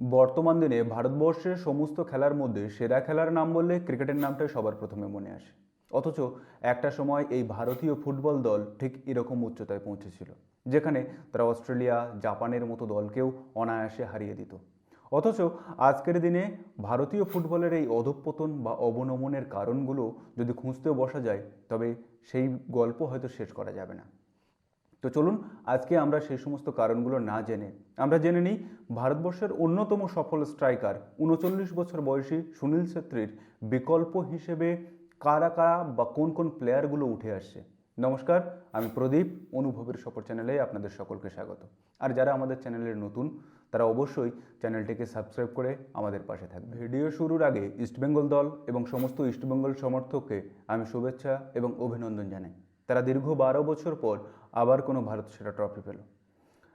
বর্তমান দিনে ভারতবর্ষের সমস্ত খেলার মধ্যে সেরা খেলার নাম বললে ক্রিকেটের নামটাই সবার প্রথমে মনে আসে। অথচ একটা সময় এই ভারতীয় ফুটবল দল ঠিক এরকম উচ্চতায় পৌঁছেছিল, যেখানে তারা অস্ট্রেলিয়া, জাপানের মতো দলকেও অনায়াসে হারিয়ে দিত। অথচ আজকের দিনে ভারতীয় ফুটবলের এই অধঃপতন বা অবনমনের কারণগুলো যদি খুঁজতেও বসা যায়, তবে সেই গল্প হয়তো শেষ করা যাবে না। তো চলুন আজকে আমরা সেই সমস্ত কারণগুলো না জেনে, আমরা জেনে নিই ভারতবর্ষের অন্যতম সফল স্ট্রাইকার, উনচল্লিশ বছর বয়সী সুনীল ছেত্রীর বিকল্প হিসেবে কারা কারা বা কোন কোন প্লেয়ারগুলো উঠে আসছে। নমস্কার, আমি প্রদীপ, অনুভবের সফর চ্যানেলে আপনাদের সকলকে স্বাগত। আর যারা আমাদের চ্যানেলের নতুন, তারা অবশ্যই চ্যানেলটিকে সাবস্ক্রাইব করে আমাদের পাশে থাকবে। ভিডিও শুরুর আগে ইস্টবেঙ্গল দল এবং সমস্ত ইস্টবেঙ্গল সমর্থককে আমি শুভেচ্ছা এবং অভিনন্দন জানাই। তারা দীর্ঘ বারো বছর পর আবার কোনো ভারত সেরা ট্রফি পেল।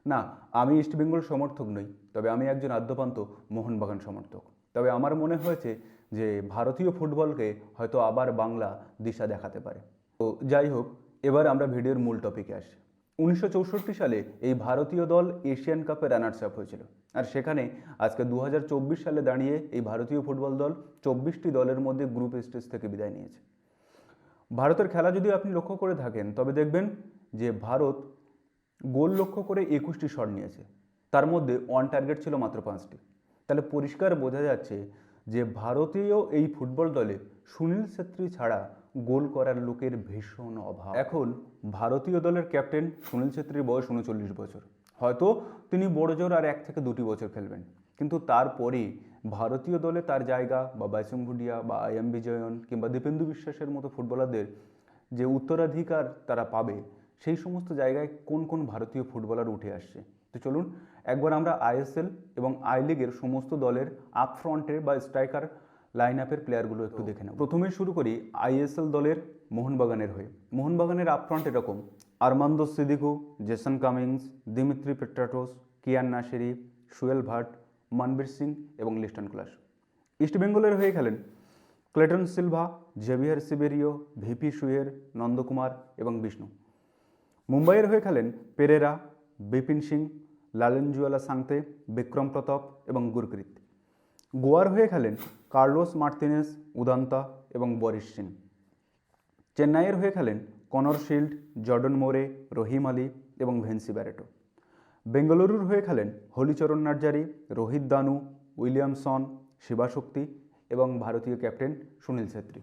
না, আমি ইস্টবেঙ্গল সমর্থক নই, তবে আমি একজন আদ্যপান্ত মোহনবাগান সমর্থক। তবে আমার মনে হয়েছে যে ভারতীয় ফুটবলকে হয়তো আবার বাংলা দিশা দেখাতে পারে। তো যাই হোক, এবার আমরা ভিডিওর মূল টপিকে আসি। উনিশশো চৌষট্টি সালে এই ভারতীয় দল এশিয়ান কাপে রানার্স আপ হয়েছিল। আর সেখানে আজকে দু হাজার চব্বিশ সালে দাঁড়িয়ে এই ভারতীয় ফুটবল দল চব্বিশটি দলের মধ্যে গ্রুপ স্টেজ থেকে বিদায় নিয়েছে। ভারতের খেলা যদি আপনি লক্ষ্য করে থাকেন, তবে দেখবেন যে ভারত গোল লক্ষ্য করে একুশটি শট নিয়েছে। তার মধ্যে অন টার্গেট ছিল মাত্র পাঁচটি। তাহলে পরিষ্কার বোঝা যাচ্ছে যে ভারতীয় এই ফুটবল দলে সুনীল ছেত্রী ছাড়া গোল করার লোকের ভীষণ অভাব। এখন ভারতীয় দলের ক্যাপ্টেন সুনীল ছেত্রীর বয়স উনচল্লিশ বছর। হয়তো তিনি বড় জোর আর এক থেকে দুটি বছর খেলবেন। কিন্তু তারপরে ভারতীয় দলে তার জায়গা বা বাইসুম ভুডিয়া বা আই এম বিজয়ন কিংবা দীপেন্দু বিশ্বাসের মতো ফুটবলারদের যে উত্তরাধিকার তারা পাবে সেই সমস্ত জায়গায় কোন কোন ভারতীয় ফুটবলার উঠে আসছে? তো চলুন একবার আমরা আইএসএল এবং আই লিগের সমস্ত দলের আপ ফ্রন্টের বা স্ট্রাইকার লাইন আপের প্লেয়ারগুলো একটু দেখে নেব। প্রথমেই শুরু করি আইএসএল দলের মোহনবাগানের হয়ে। মোহনবাগানের আপ ফ্রন্ট এরকম Armando Sadiku Jason Cummings Dimitri Petratos Kiyan Nassiri Suhail Bhat Manvir Singh এবং লিস্টন ক্লাস। ইস্টবেঙ্গলের হয়ে খেলেন Cleiton Silva, Javier Siverio, VP Suhair, Nandhakumar এবং বিষ্ণু। মুম্বাইয়ের হয়ে খেলেন পেরেরা, বিপিন সিং, লালেনজুয়ালা সাংতে, বিক্রম প্রতাপ এবং গুরকৃত। গোয়ার হয়ে খেলেন কার্লোস মার্তিনেস, উদান্তা এবং বরিশ সিং। চেন্নাইয়ের হয়ে খেলেন কনর শিল্ড, জর্ডন মোরে, রহিম আলী এবং ভেন্সি ব্যারেটো। বেঙ্গালুরুর হয়ে খেলেন হলিচরণ নার্জারি, রোহিত দানু উইলিয়ামসন শিবাশক্তি এবং ভারতীয় ক্যাপ্টেন সুনীল ছেত্রী।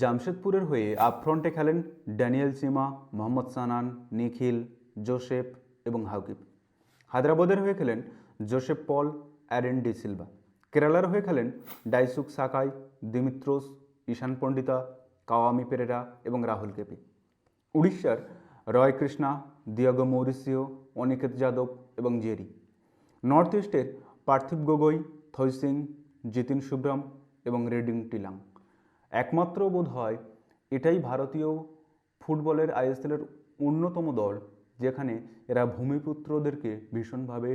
জামশেদপুরের হয়ে আপফ্রন্টে খেলেন Daniel Chima, Mohammed Sanan, Nikhil, Joseph এবং হাউকিপ। হায়দ্রাবাদের হয়ে খেলেন জোসেফ পল, অ্যারেন ডি সিলভা। কেরালার হয়ে খেলেন ডাইসুক সাকাই, দিমিত্রোস, ঈশান পণ্ডিতা, কাওয়ামি পেরেরা এবং রাহুল কেপি। উড়িষ্যার Roy Krishna Diego Mauricio Aniket Yadav এবং জেরি। নর্থ ইস্টের পার্থিব গগৈ থৈ সিং জিতিন সুব্রাম এবং রেডিং টিলাং। একমাত্র বোধ হয় এটাই ভারতীয় ফুটবলের আইএসএলের অন্যতম দল যেখানে এরা ভূমিপুত্রদেরকে ভীষণভাবে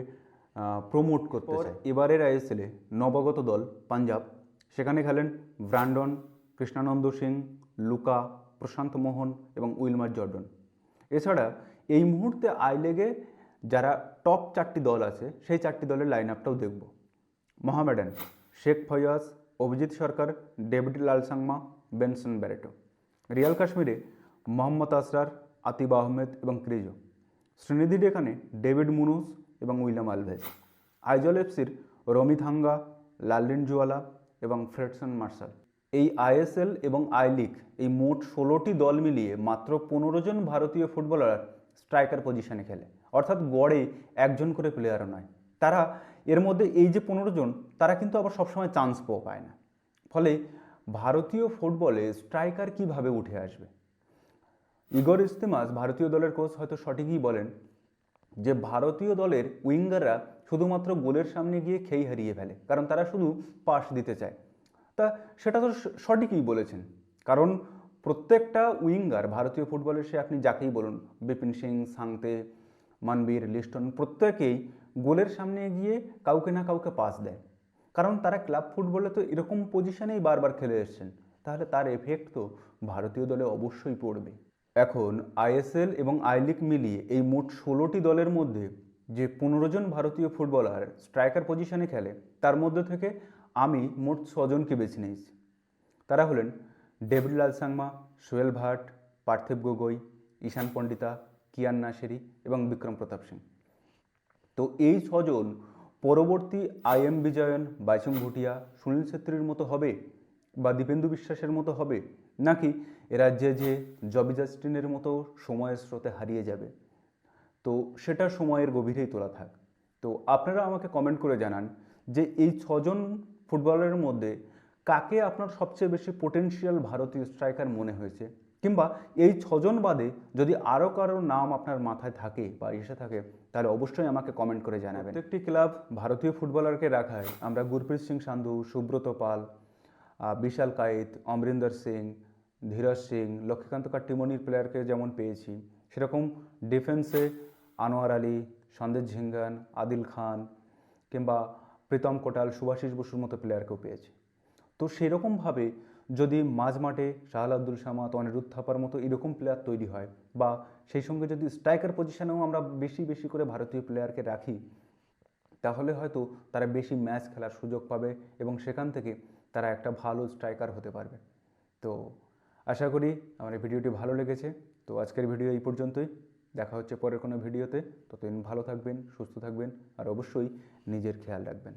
প্রমোট করতে চায়। এবারের আইএসএলে নবাগত দল পাঞ্জাব। সেখানে খেলেন ব্র্যান্ডন কৃষ্ণানন্দ সিং লুকা প্রশান্ত মোহন এবং উইলমার জর্ডন। এছাড়া এই মুহূর্তে আই লেগে যারা টপ চারটি দল আছে, সেই চারটি দলের লাইন আপটাও দেখব। Mohammedan, Sheikh Fayaz, Abhijit Sarkar, David Lalsangma, Benson Barreto. Real কাশ্মীরে মোহাম্মদ আসরার, আতিব আহমেদ এবং ক্রিজো। শ্রীনিধি ডেকানে ডেভিড মুনুস এবং উইলাম আলভেজ। আইজল এফসির রমি থাঙ্গা, লালরিন জুয়ালা এবং ফ্রেডসন মার্শাল। এই আইএসএল এবং আই লিগ এই মোট ষোলোটি দল মিলিয়ে মাত্র পনেরো জন ভারতীয় ফুটবলার স্ট্রাইকার পজিশনে খেলে। অর্থাৎ গড়ে একজন করে প্লেয়ারও নয়। তারা এর মধ্যে এই যে পনেরো জন, তারা কিন্তু আবার সবসময় চান্স পাওয়া পায় না। ফলে ভারতীয় ফুটবলে স্ট্রাইকার কীভাবে উঠে আসবে? ইগর ইস্তেমাস ভারতীয় দলের কোচ হয়তো সঠিকই বলেন যে, ভারতীয় দলের উইঙ্গাররা শুধুমাত্র গোলের সামনে গিয়ে খেই হারিয়ে ফেলে, কারণ তারা শুধু পাস দিতে চায়। তা সেটা তো সঠিকই বলেছেন। কারণ প্রত্যেকটা উইঙ্গার ভারতীয় ফুটবলের সে আপনি যাকেই বলুন, বিপিন সিং, সাংতে, মানবীর, লিস্টন, প্রত্যেকেই গোলের সামনে গিয়ে কাউকে না কাউকে পাস দেয়। কারণ তারা ক্লাব ফুটবলে তো এরকম পজিশনেই বারবার খেলে এসেছেন, তাহলে তার এফেক্ট তো ভারতীয় দলে অবশ্যই পড়বে। এখন আইএসএল এবং আই লিগ মিলিয়ে এই মোট ষোলোটি দলের মধ্যে যে পনেরো জন ভারতীয় ফুটবলার স্ট্রাইকার পজিশনে খেলে, তার মধ্যে থেকে আমি মোট ছজনকে বেছে নিয়েছি। তারা হলেন ডেভিড লাল সাংমা, সোহেল ভাট, পার্থিব গগৈ, ঈশান পণ্ডিতা, কিয়ান নাসেরি এবং বিক্রম প্রতাপ সিং। তো এই ছজন পরবর্তী আই এম বিজয়ন, বাইচুং ভুটিয়া, সুনীল ছেত্রীর মতো হবে বা দীপেন্দু বিশ্বাসের মতো হবে নাকি রাজ্যে যে জবি জাস্টিনের মতো সময়ের স্রোতে হারিয়ে যাবে? তো সেটা সময়ের গভীরেই তোলা থাক। তো আপনারা আমাকে কমেন্ট করে জানান যে এই ছজন ফুটবলারের মধ্যে কাকে আপনার সবচেয়ে বেশি পোটেনশিয়াল ভারতীয় স্ট্রাইকার মনে হয়েছে? কিংবা এই ছজন বাদে যদি আরও কারোর নাম আপনার মাথায় থাকে বা এসে থাকে, তাহলে অবশ্যই আমাকে কমেন্ট করে জানাবেন। প্রত্যেকটি ক্লাব ভারতীয় ফুটবলারকে রাখায় আমরা গুরপ্রীত সিং সান্ধু, সুব্রত পাল বিশাল কায়েত, অমরিন্দর সিং, ধীরজ সিং, লক্ষ্মীকান্ত কাট্টিমণির প্লেয়ারকে যেমন পেয়েছি, সেরকম ডিফেন্সে আনোয়ার আলী, সন্দেশ ঝিঙ্গান, আদিল খান কিংবা প্রীতম কোটাল, সুভাষিস বসুর মতো প্লেয়ারকেও পেয়েছি। তো সেরকমভাবে যদি মাঝ মাঠে শাহাল আব্দুল সামাত অনিরুদ্ধ থাপার মতো এরকম প্লেয়ার তৈরি হয় বা সেই সঙ্গে যদি স্ট্রাইকার পজিশনেও আমরা বেশি বেশি করে ভারতীয় প্লেয়ারকে রাখি, তাহলে হয়তো তারা বেশি ম্যাচ খেলার সুযোগ পাবে এবং সেখান থেকে তারা একটা ভালো স্ট্রাইকার হতে পারবে। তো আশা করি আমার এই ভিডিওটি ভালো লেগেছে। তো আজকের ভিডিও এই পর্যন্তই। দেখা হচ্ছে পরের কোনো ভিডিওতে। ততদিন ভালো থাকবেন, সুস্থ থাকবেন আর অবশ্যই নিজের খেয়াল রাখবেন।